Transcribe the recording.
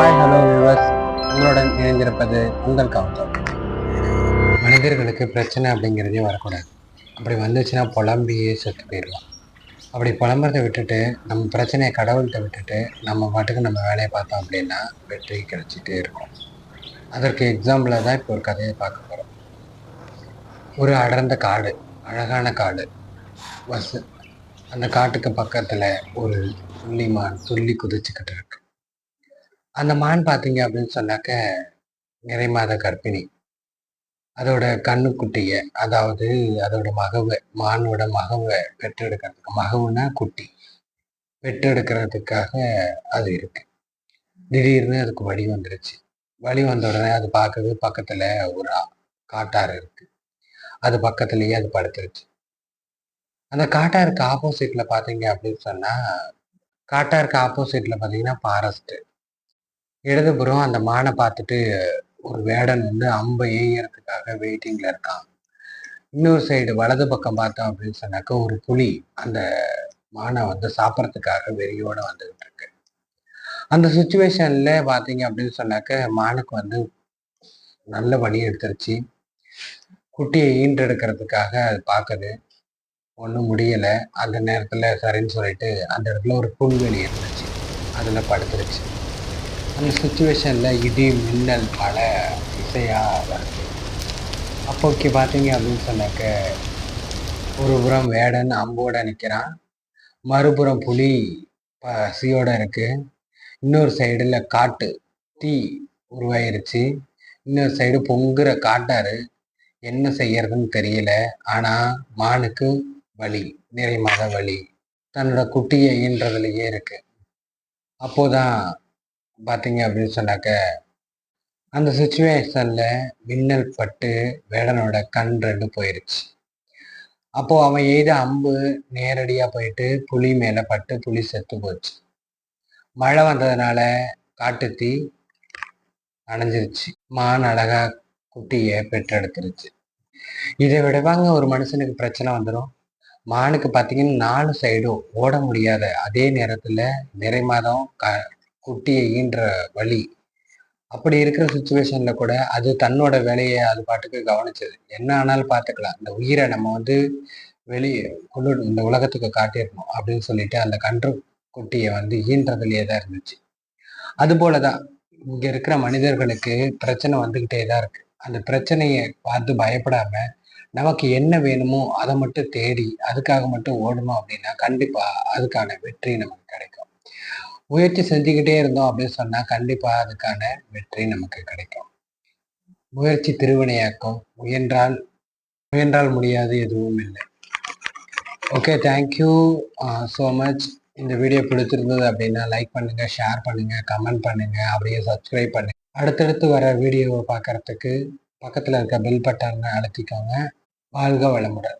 Hi hello viewers உங்களுடன் இணைந்திருப்பது உங்கள் கவுண்டர். மனிதர்களுக்கு பிரச்சனை அப்படிங்கிறதே வரக்கூடாது. அப்படி வந்துச்சுன்னா புலம்பியே செத்து போயிடலாம் அப்படி புலம்புறதை விட்டுட்டு நம்ம பிரச்சனையை கடவுள்கிட்ட விட்டுட்டு நம்ம பாட்டுக்கு நம்ம வேலையை பார்த்தோம் அப்படின்னா வெற்றி கிடைச்சிட்டே இருக்கும். அதற்கு எக்ஸாம்பிளாக தான் இப்போ ஒரு கதையை பார்க்க போகிறோம் ஒரு அடர்ந்த காடு அழகான காடு. பஸ்ஸு அந்த காட்டுக்கு பக்கத்தில் ஒரு துள்ளிமான் துள்ளி குதிச்சுக்கிட்டு இருக்கு. அந்த மான் பார்த்தீங்க அப்படின்னு சொன்னாக்க நிறை மாத கர்ப்பிணி. அதோட கண்ணுக்குட்டியை அதாவது அதோட மகவை மானோட மகவை பெற்றெடுக்கிறதுக்கு மகவுனா குட்டி. பெற்றெடுக்கிறதுக்காக அது இருக்கு. திடீர்னு அதுக்கு வழி வந்துருச்சு. வழி வந்த உடனே அது பார்க்கவே பக்கத்துல ஒரு காட்டாறு இருக்கு. அது பக்கத்துலயே அது படுத்துருச்சு. அந்த காட்டாருக்கு ஆப்போசிட்ல பாத்தீங்க அப்படின்னு சொன்னா காட்டாருக்கு ஆப்போசிட்ல பாத்தீங்கன்னா ஃபாரஸ்ட் இடதுபுறம் அந்த மானை பார்த்துட்டு ஒரு வேடன் வந்து அம்பை எய்யறதுக்காக வெயிட்டிங்ல இருக்கான். இன்னொரு சைடு வலது பக்கம் பார்த்தோம் அப்படின்னு சொன்னாக்க ஒரு புலி அந்த மானை வந்து சாப்பிட்றதுக்காக வெறியோட வந்துகிட்டு இருக்கு. அந்த சுச்சுவேஷன்ல பார்த்தீங்க அப்படின்னு சொன்னாக்க மானுக்கு வந்து நல்ல வழி எடுத்துருச்சு. குட்டியை ஈன்றெடுக்கிறதுக்காக அது பார்க்குது. ஒன்றும் முடியலை. அந்த நேரத்தில் சரின்னு சொல்லிட்டு அந்த இடத்துல ஒரு புல்வெளி இருந்துச்சு. அதில் படுத்துருச்சு. அந்த சுச்சுவேஷனில் இடி மின்னல் பல இசையாக வருது. அப்போக்கி பார்த்தீங்க அப்படின்னு சொன்னாக்க ஒரு புறம் வேடன் அம்போட நிற்கிறான் மறுபுறம் புலி பசியோட இருக்கு. இன்னொரு சைடில் காட்டு தீ உருவாயிருச்சு. இன்னொரு சைடு பொங்குற காட்டாரு என்ன செய்யறதுன்னு தெரியல. ஆனால் மானுக்கு வலி நிறைமாத வலி. தன்னோட குட்டியை ஈன்றதுலயே இருக்கு. அப்போதான் பார்த்தீங்க அப்படின்னு சொன்னாக்க அந்த சுச்சுவேஷனில் மின்னல் பட்டு வேடனோட கண் ரெண்டு போயிருச்சு. அப்போது அவன் எய்த அம்பு நேரடியாக போயிட்டு புளி மேலே பட்டு புளி செத்து போச்சு. மழை வந்ததுனால காட்டுத்தீ அணைஞ்சிருச்சு. மான் அழகா குட்டியை பெற்றெடுத்துருச்சு. இதை விடவாங்க ஒரு மனுஷனுக்கு பிரச்சனை வந்துடும் மானுக்கு பார்த்தீங்கன்னா நாலு சைடும் ஓட முடியாத அதே நேரத்தில் நிறை மாதம் க குட்டியை ஈன்ற வழி. அப்படி இருக்கிற சுச்சுவேஷன்ல கூட அது தன்னோட வேலையை அது பாட்டுக்கு கவனிச்சது. என்ன ஆனாலும் பார்த்துக்கலாம் இந்த உயிரை நம்ம வந்து வெளியே கொண்டு இந்த உலகத்துக்கு காட்டிடணும் அப்படின்னு சொல்லிட்டு அந்த கன்று குட்டியை வந்து ஈன்றதுலயே தான் இருந்துச்சு. அது போலதான் இங்க இருக்கிற மனிதர்களுக்கு பிரச்சனை வந்துகிட்டே தான் இருக்கு. அந்த பிரச்சனையை பார்த்து பயப்படாம நமக்கு என்ன வேணுமோ அதை மட்டும் தேடி அதுக்காக மட்டும் ஓடணும் அப்படின்னா கண்டிப்பா அதுக்கான வெற்றி நமக்கு கிடைக்கும். முயற்சி செஞ்சுக்கிட்டே இருந்தோம் அப்படின்னு சொன்னா கண்டிப்பா அதுக்கான வெற்றி நமக்கு கிடைக்கும். முயற்சி திருவினையாக்கும். முயன்றால் முயன்றால் முடியாது எதுவும் இல்லை. Okay thank you so much இந்த வீடியோ பிடிச்சிருந்தது அப்படின்னா லைக் பண்ணுங்க ஷேர் பண்ணுங்க கமெண்ட் பண்ணுங்க அப்படியே சப்ஸ்கிரைப் பண்ணுங்க. அடுத்தடுத்து வர வீடியோவை பார்க்கறதுக்கு பக்கத்தில் இருக்க பெல் பட்டனை அழுத்திக்கோங்க. வாழ்க வளமுடன்.